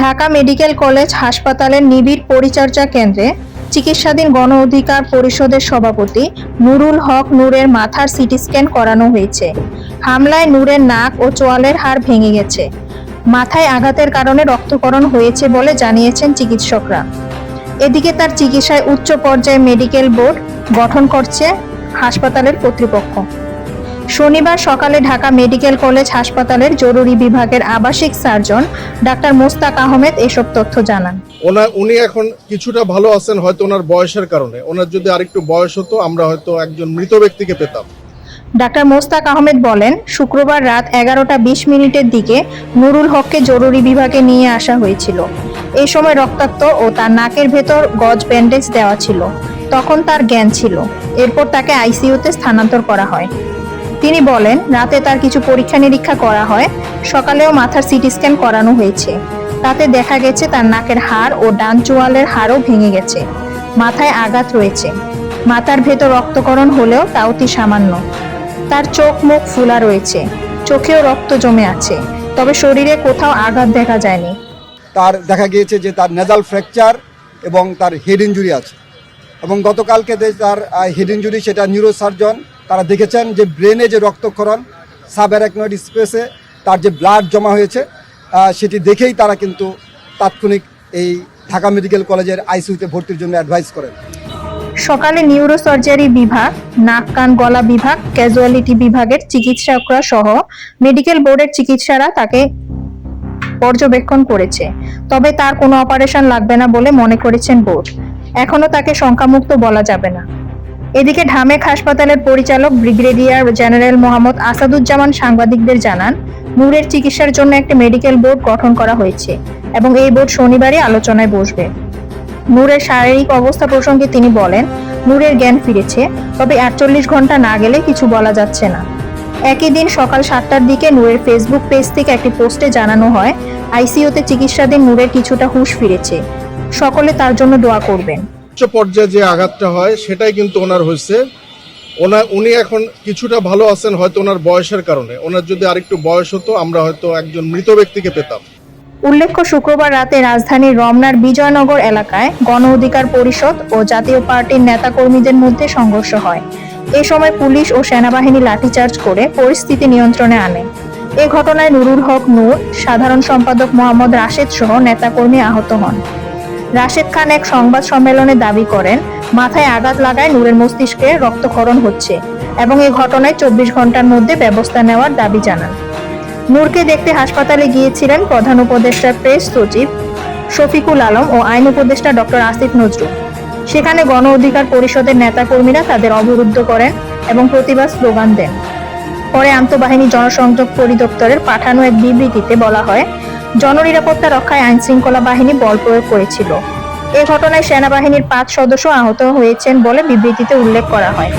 Dhaka medical college হাসপাতালের নিবিড় পরিচর্যা কেন্দ্রে চিকিৎসাধীন গণ অধিকার পরিষদের সভাপতি নুরুল হক নূরের মাথার সিটি স্ক্যান করানো হয়েছে। হামলায় নূরের নাক ও চোয়ালের হাড় ভেঙে গেছে। মাথায় আঘাতের কারণে রক্তকরণ হয়েছে বলে জানিয়েছেন চিকিৎসকরা। এদিকে তার চিকিৎসায় উচ্চ পর্যায়ে মেডিকেল বোর্ড গঠন করছে হাসপাতালের কর্তৃপক্ষ। শনিবার সকালে ঢাকা মেডিকেল কলেজ হাসপাতালের জরুরি বিভাগের আবাসিক সার্জন ডাক্তার মোস্তাক আহমেদ এসব তথ্য জানান। ওনার উনি এখন কিছুটা ভালো আছেন হয়তো ওনার বয়সের কারণে। ওনার যদি আরেকটু বয়স হতো আমরা হয়তো একজন মৃত ব্যক্তিকে পেতাম। ডাক্তার মোস্তাক আহমেদ বলেন শুক্রবার রাত এগারোটা বিশ মিনিটের দিকে নুরুল হককে জরুরি বিভাগে নিয়ে আসা হয়েছিল। এই সময় রক্তাক্ত ও তার নাকের ভেতর গজ ব্যান্ডেজ দেওয়া ছিল। তখন তার জ্ঞান ছিল। এরপর তাকে আইসিইউতে স্থানান্তর করা হয়। তিনি বলেন, রাতে তার কিছু পরীক্ষা নিরীক্ষা করা হয়। সকালেও মাথার সিটি স্ক্যান করানো হয়েছে। তাতে দেখা গেছে তার নাকের হাড় ও ডান চোয়ালের হাড়ও ভেঙে গেছে। মাথায় আঘাত রয়েছে। মাথার ভেতর রক্তকরণ হলেও তা অতি সামান্য। তার চোখ মুখ ফুলা রয়েছে। চোখেও রক্ত জমে আছে। তবে শরীরে কোথাও আঘাত দেখা যায়নি। তার দেখা গিয়েছে যে তার নেজাল ফ্র্যাকচার এবং তার হেড ইঞ্জুরি আছে। এবং গতকালকে তার হেড ইঞ্জুরি সেটা নিউরোসার্জন তারা দেখেছেন যে ব্রেনে যে রক্তক্ষরণ, সাবঅ্যারাকনয়েড স্পেসে তার যে ব্লাড জমা হয়েছে সেটি দেখেই তারা কিন্তু তাৎক্ষণিক এই ঢাকা মেডিকেল কলেজের আইসিইউতে ভর্তির জন্য অ্যাডভাইস করেন। সকালে নিউরোসার্জারি বিভাগ, নাক, কান, গলা বিভাগ, ক্যাজুয়ালিটি বিভাগের চিকিৎসকরা সহ মেডিকেল বোর্ডের চিকিৎসারা তাকে পর্যবেক্ষণ করেছে। তবে তার কোনো অপারেশন লাগবে না বলে মনে করেছেন বোর্ড। এখনও তাকে সংখ্যামুক্ত বলা যাবে না। এদিকে ঢামেক হাসপাতালের পরিচালক ব্রিগেডিয়ার জেনারেল মোহাম্মদ আসাদুজ্জামান সাংবাদিকদের জানান, নূরের চিকিৎসার জন্য একটি মেডিকেল বোর্ড গঠন করা হয়েছে এবং এই বোর্ড শনিবারই আলোচনায় বসবে। নূরের শারীরিক অবস্থা প্রসঙ্গে তিনি বলেন, নূরের জ্ঞান ফিরেছে, তবে আটচল্লিশ ঘণ্টা না গেলে কিছু বলা যাচ্ছে না। একই দিন সকাল সাতটার দিকে নূরের ফেসবুক পেজ থেকে একটি পোস্টে জানানো হয়, আইসিইউতে চিকিৎসাধীন নূরের কিছুটা হুশ ফিরেছে। সকলে তার জন্য দোয়া করবেন। উচ্চ পর্যায়ে যে আঘাতটা হয়, সেটাই কিন্তু ওনার হয়েছে। ওনার, উনি এখন কিছুটা ভালো আছেন, হয়তো ওনার বয়সের কারণে। ওনার যদি আরেকটু বয়স হতো, আমরা হয়তো একজন মৃত ব্যক্তিকে পেতাম। উল্লেখ্য, শুক্রবার রাতে রাজধানীর রমনার বিজয়নগর এলাকায় গণ অধিকার পরিষদ ও জাতীয় পার্টির নেতাকর্মীদের মধ্যে সংঘর্ষ হয়। এ সময় পুলিশ ও সেনাবাহিনী লাঠিচার্জ করে পরিস্থিতি নিয়ন্ত্রণে আনে। এ ঘটনায় নুরুল হক নূর, সাধারণ সম্পাদক মোহাম্মদ রাশেদ সহ নেতাকর্মী আহত হন। রাশেদ খান এক সংবাদ সম্মেলনে দাবি করেন, মাথায় আঘাত লাগায় নূরের মস্তিষ্কে রক্তক্ষরণ হচ্ছে এবং এই ঘটনায় চব্বিশ ঘণ্টার মধ্যে ব্যবস্থা নেওয়ার দাবি জানান। নূরকে দেখতে হাসপাতালে গিয়েছিলেন প্রধান উপদেষ্টার প্রেস সচিব শফিকুল আলম ও আইন উপদেষ্টা ডক্টর আসিফ নজরুল। সেখানে গণ অধিকার পরিষদের নেতাকর্মীরা তাদের অবরুদ্ধ করেন এবং প্রতিবাদ স্লোগান দেন। পরে আন্তঃবাহিনী জনসংযোগ পরিদপ্তরের পাঠানো এক বিবৃতিতে বলা হয়, জননিরাপত্তা রক্ষায় আইন শৃঙ্খলা বাহিনী বল প্রয়োগ করেছিল। এ ঘটনায় সেনাবাহিনীর পাঁচ সদস্য আহত হয়েছেন বলে বিবৃতিতে উল্লেখ করা হয়।